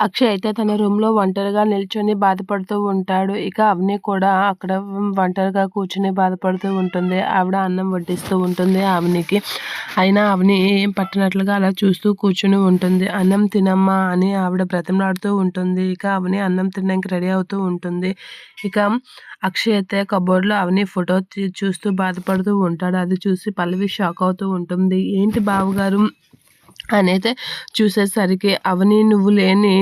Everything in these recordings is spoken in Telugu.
అక్షయ్ అయితే తన రూమ్లో ఒంటరిగా నిల్చొని బాధపడుతూ ఉంటాడు. ఇక అవని కూడా అక్కడ ఒంటరిగా కూర్చుని బాధపడుతూ ఉంటుంది. ఆవిడ అన్నం వడ్డిస్తూ ఉంటుంది అవనికి అయినా అవని ఏం పట్టినట్లుగా అలా చూస్తూ కూర్చుని ఉంటుంది. అన్నం తినమ్మా అని ఆవిడ బ్రతిమలాడుతూ ఉంటుంది. ఇక అవని అన్నం తినడానికి రెడీ అవుతూ ఉంటుంది. ఇక అక్షయ్ అయితే కబోర్డ్లో అవని ఫోటో చూస్తూ బాధపడుతూ ఉంటాడు. అది చూసి పల్లవి షాక్ అవుతూ ఉంటుంది. ఏంటి బావగారు? అనైతే చూసేసరికి అవని నువ్వు లేని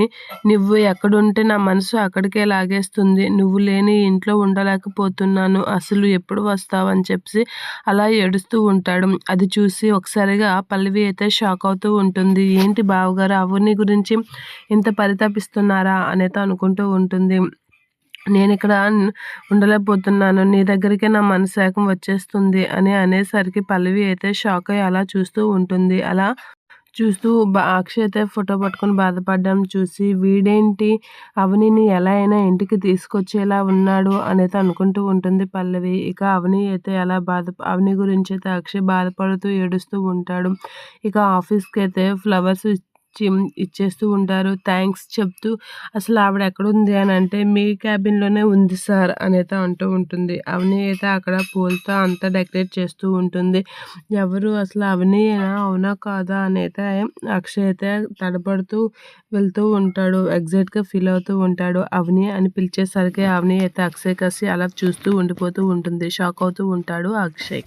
నువ్వు ఎక్కడుంటే నా మనసు అక్కడికే లాగేస్తుంది. నువ్వు లేని ఇంట్లో ఉండలేకపోతున్నాను. అసలు ఎప్పుడు వస్తావు అని చెప్పి అలా ఏడుస్తూ ఉంటాడు. అది చూసి ఒకసారిగా పల్లవి అయితే షాక్ అవుతూ ఉంటుంది. ఏంటి బావగారు అవని గురించి ఇంత పరితపిస్తున్నారా అనేది అనుకుంటూ ఉంటుంది. నేను ఇక్కడ ఉండలేకపోతున్నాను. నీ దగ్గరికే నా మనసేకం వచ్చేస్తుంది అని అనేసరికి పల్లవి అయితే షాక్ అయ్యి అలా చూస్తూ ఉంటుంది. అలా చూస్తూ బా అక్షయ్ అయితే ఫోటో పట్టుకొని బాధపడడం చూసి వీడేంటి? అవనిని ఎలా అయినా ఇంటికి తీసుకొచ్చేలా ఉన్నాడు అనేది అనుకుంటూ ఉంటుంది పల్లవి. ఇక అవని అయితే ఎలా బాధ అవని గురించి అయితే అక్షయ్ బాధపడుతూ ఏడుస్తూ ఉంటాడు. ఇక ఆఫీస్కి అయితే ఫ్లవర్స్ ఇచ్చేస్తూ ఉంటారు. థ్యాంక్స్ చెప్తూ అసలు ఆవిడ ఎక్కడుంది అని అంటే మీ క్యాబిన్లోనే ఉంది సార్ అనేది అంటూ ఉంటుంది. అవని అయితే అక్కడ పూలతో అంతా డెకరేట్ చేస్తూ ఉంటుంది. ఎవరు? అసలు అవని అవునా కాదా? అని అయితే అక్షయ్ అయితే తడబడుతూ వెళ్తూ ఉంటాడు. ఎగ్జాక్ట్గా ఫీల్ అవుతూ ఉంటాడు. అవని అని పిలిచేసరికి అవని అయితే అక్షయ్ కసి అలా చూస్తూ ఉండిపోతూ ఉంటుంది. షాక్ అవుతూ ఉంటాడు అక్షయ్.